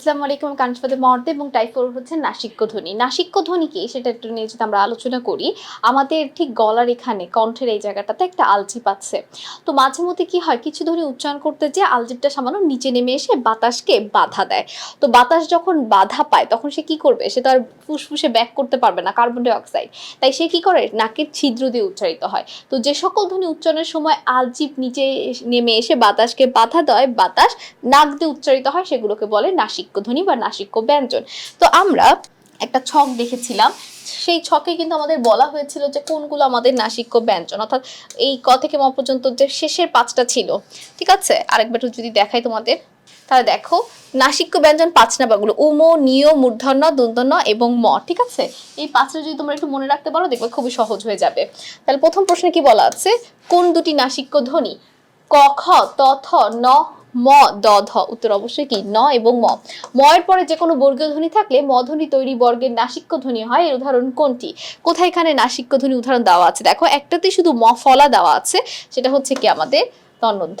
আসসালামু আলাইকুম কাঞ্চপাতে মর্দে এবং টাইফোর হচ্ছে নাসিক্য ধ্বনি নাসিক্য ধ্বনি কি? সেটা একটু নিয়ে যদি আমরা আলোচনা করি, আমাদের ঠিক গলার এখানে, কণ্ঠের এই জায়গাটাতে একটা আলজিপ আছে। তো মাঝে মধ্যে কি হয়, কিছু ধ্বনি উচ্চারণ করতে যে আলজিপটা সামান্য নিচে নেমে এসে বাতাসকে বাধা দেয়। তো বাতাস যখন বাধা পায়, তখন সে কি করবে? সে তো আর ফুসফুসে ব্যাক করতে পারবে না, কার্বন ডাই অক্সাইড। তাই সে কি করে? নাকের ছিদ্র দিয়ে উচ্চারিত হয়। তো যে সকল ধ্বনি উচ্চারণের সময় আলজিপ নিচে নেমে এসে বাতাসকে বাধা দেয়, বাতাস নাক দিয়ে উচ্চারিত হয়, সেগুলোকে বলে নাসিক্য ধ্বনি বা নাসিক্য ব্যঞ্জন তো আমরা একটা ছক দেখেছিলাম। সেই ছকে কিন্তু আমাদের বলা হয়েছিল যে কোনগুলো আমাদের নাসিক্য ব্যঞ্জন অর্থাৎ এই ক থেকে ম পর্যন্ত যে শেষের পাঁচটা ছিল, ঠিক আছে? আরেকবার যদি দেখাই তোমাদের, তাহলে দেখো নাসিক্য ব্যঞ্জন পাঁচ নাম্বারগুলো উম, নিয়, মূর্ধন্য দন্তন্য এবং ম, ঠিক আছে? এই পাঁচটা যদি তোমরা একটু মনে রাখতে পারো, দেখবে খুবই সহজ হয়ে যাবে। তাহলে প্রথম প্রশ্নে কি বলা আছে? কোন দুটি নাসিক্য ধ্বনি ক, খ, ত, থ, ন ম, দ, ধ, উত্তর অবশ্যই কি? ন এবং ম। ম এর পরে যে কোনো বর্গীয় ধ্বনি থাকলে ম ধ্বনি তৈরি বর্গের নাসিক্য ধ্বনি হয়, এর উদাহরণ কোনটি? কোথায় এখানে নাসিক্য ধ্বনি উদাহরণ দেওয়া আছে? দেখো একটাতেই শুধু ম ফলা দেওয়া আছে, সেটা হচ্ছে কি আমাদের তন্মধ্য।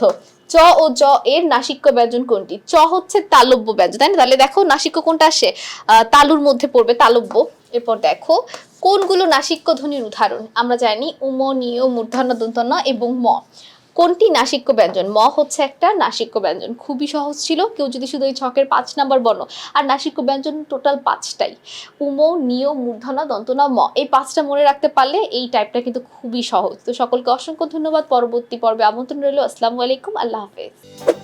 চ ও জ এর নাসিক্য ব্যঞ্জন কোনটি? চ হচ্ছে তালব্য ব্যঞ্জন, তাই না? তাহলে দেখো, নাসিক্য কোনটা আসে? তালুর মধ্যে পড়বে তালব্য। এরপর দেখো, কোনগুলো নাসিক্য ধ্বনির উদাহরণ? আমরা জানি উম নিয় মূর্ধন্য দন্তন্য এবং ম। কোনটি নাসিক্য ব্যঞ্জন? ম হচ্ছে একটা নাসিক্য ব্যঞ্জন। খুবই সহজ ছিল। কেউ যদি শুধু এই ছকের পাঁচ নাম্বার বর্ণ, আর নাসিক্য ব্যঞ্জন টোটাল পাঁচটাই। উম নিয় মূর্ধনা, দন্তনা, ম, এই পাঁচটা মনে রাখতে পারলে এই টাইপটা কিন্তু খুবই সহজ। তো সকলকে অসংখ্য ধন্যবাদ। পরবর্তী পর্বে আমন্ত্রণ রইল। আসসালামু আলাইকুম। আল্লাহ হাফেজ।